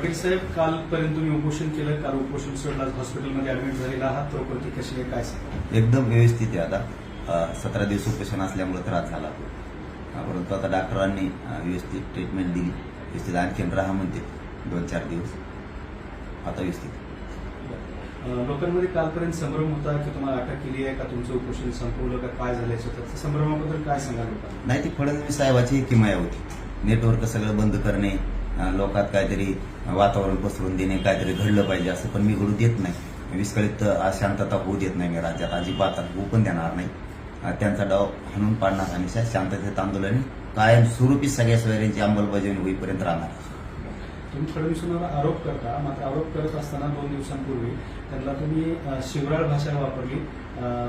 साहेब कालपर्यंत तुम्ही उपोषण केलं काल उपोषण सोडलं आज हॉस्पिटलमध्ये ऍडमिट झालेला आहात. प्रकृती कशी आहे काय सांगा एकदम व्यवस्थित आहे आता. सतरा दिवस उपोषण असल्यामुळे त्रास झाला परंतु आता डॉक्टरांनी व्यवस्थित ट्रीटमेंट दिली. व्यवस्थित आणखीन राहा म्हणते. दोन चार दिवस. आता व्यवस्थित लोकांमध्ये कालपर्यंत संभ्रम होता की तुम्हाला अटक केली आहे का तुमचं उपोषण संपवलं का काय झालं याच्यात? संभ्रमाबद्दल काय सांगाल लोकांना? नाही ती फडणवीस साहेबाची किमया होती. नेटवर्क सगळं बंद करणे लोकात काहीतरी वातावरण पसरून देणे काहीतरी घडलं पाहिजे असं पण मी घडू देत नाही. विस्कळीत अशांतता होऊ देत नाही मी राज्यात. अजिबात होऊ पण देणार नाही. त्यांचा डाव हाणून पाडणार आणि शांततेत आंदोलन कायम स्वरूपी सगळ्या सोयऱ्यांची अंमलबजावणी होईपर्यंत राहणार. तुम्ही फडणवीसांवर आरोप करता मात्र आरोप करत असताना दोन दिवसांपूर्वी त्यांना तुम्ही शिवराळ भाषा वापरली.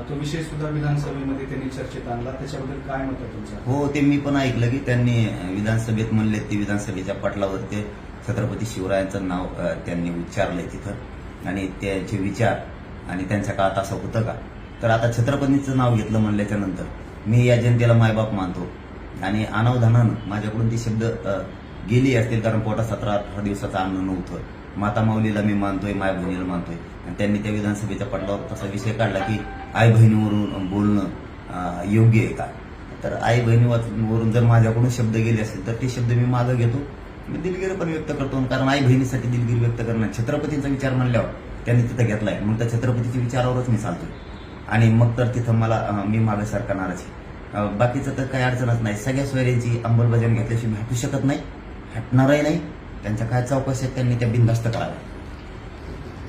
तो विषय सुद्धा विधानसभेमध्ये त्यांनी चर्चेत आणला. त्याच्याबद्दल काय मत आहे तुमचं? हो ते मी पण ऐकलं की त्यांनी विधानसभेत म्हणले ते विधानसभेच्या पटलावर ते छत्रपती शिवरायांचं नाव त्यांनी उच्चारलंय तिथं. आणि त्यांचे विचार आणि त्यांच्या काळात असं होतं का? तर आता छत्रपतींचं नाव घेतलं म्हणल्याच्या नंतर मी या जनतेला मायबाप मानतो. आणि अनावधानानं माझ्याकडून ती शब्द गेली असतील कारण पोटात सतरा अठरा दिवसाचं अन्न नव्हतं. माता माऊलीला मी मानतोय माय बहिणीला मानतोय. आणि त्यांनी त्या विधानसभेच्या पटलावर तसा विषय काढला की आई बहिणीवरून बोलणं योग्य आहे का? तर आई बहिणीवरून जर माझ्याकडून शब्द गेले असतील तर ते शब्द मी माझं घेतो. मी दिलगिरी पण व्यक्त करतो. कारण आई बहिणीसाठी दिलगिरी व्यक्त करणं छत्रपतींचा विचार म्हणल्यावर त्यांनी तिथं घेतलाय. मग त्या छत्रपतीच्या विचारावरच मी चालतोय. आणि मग तर तिथं मला मी मागे सरकारणारच बाकीचं तर काही अडचणच नाही. सगळ्या सोयऱ्यांची अंमलबजावणी घेतल्याशिवाय मी हटू शकत नाही. हटणारही नाही. त्यांच्या काय चौकशी आहेत त्यांनी त्या बिनधास्त कराव्या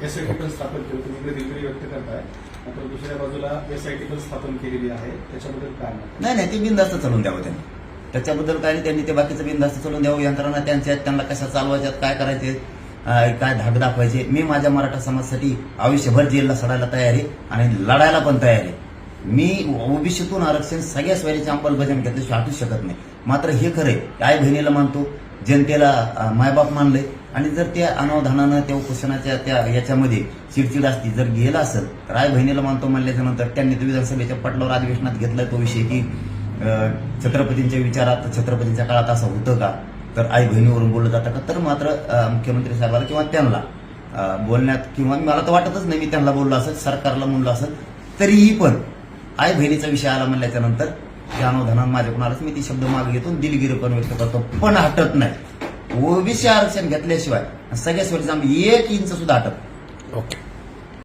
एसआयटी पण स्थापन केलं. तुम्ही इकडे दिलगिरी व्यक्त करताय. मात्र दुसऱ्या बाजूला एसआयटी पण स्थापन केलेली आहे. त्याच्याबद्दल काय नाही नाही ते बिनधास्त चालवून द्यावं त्यांनी. त्याच्याबद्दल काय नाही त्यांनी ते बाकीचं बिनधास्त चालवून द्यावं. यंत्रणा त्यांच्या आहेत, त्यांना कशा चालवायच्यात काय करायचे काय धाक दाखवायचे. मी माझ्या मराठा समाजासाठी आयुष्यभर जेलला सडायला तयार आहे आणि लढायला पण तयार आहे. मी ओबीसीतून आरक्षण सगळ्या सोयरीची अंमलबजावणी घेतल्याशिवाय हटू शकत नाही. मात्र हे खरंय आई बहिणीला मानतो जनतेला मायबाप मानले. आणि जर त्या अनावधानानं त्या उपोषणाच्या त्या याच्यामध्ये चिडचिड असती जर गेला असेल तर आई बहिणीला मानतो म्हणल्याच्या नंतर त्यांनी तो विधानसभेच्या पटलावर अधिवेशनात घेतलाय तो विषय की छत्रपतींच्या विचारात छत्रपतींच्या काळात असं होतं का? तर आई बहिणीवरून बोललं जातं का? तर मात्र मुख्यमंत्री साहेबाला किंवा त्यांना बोलण्यात किंवा मला तर वाटतच नाही मी त्यांना बोललो असेल सरकारला म्हणलं असेल तरीही पण आई बहिणीचा विषय आला म्हणल्याच्या नंतर त्या माझ्याकडून मी ती शब्द मागे घेतो दिलगिरी पण व्यक्त करतो. पण हटत नाही. ओबीसी आरक्षण घेतल्याशिवाय सगळ्या सोयीचं आम्ही एक इंच सुद्धा हटत ओके.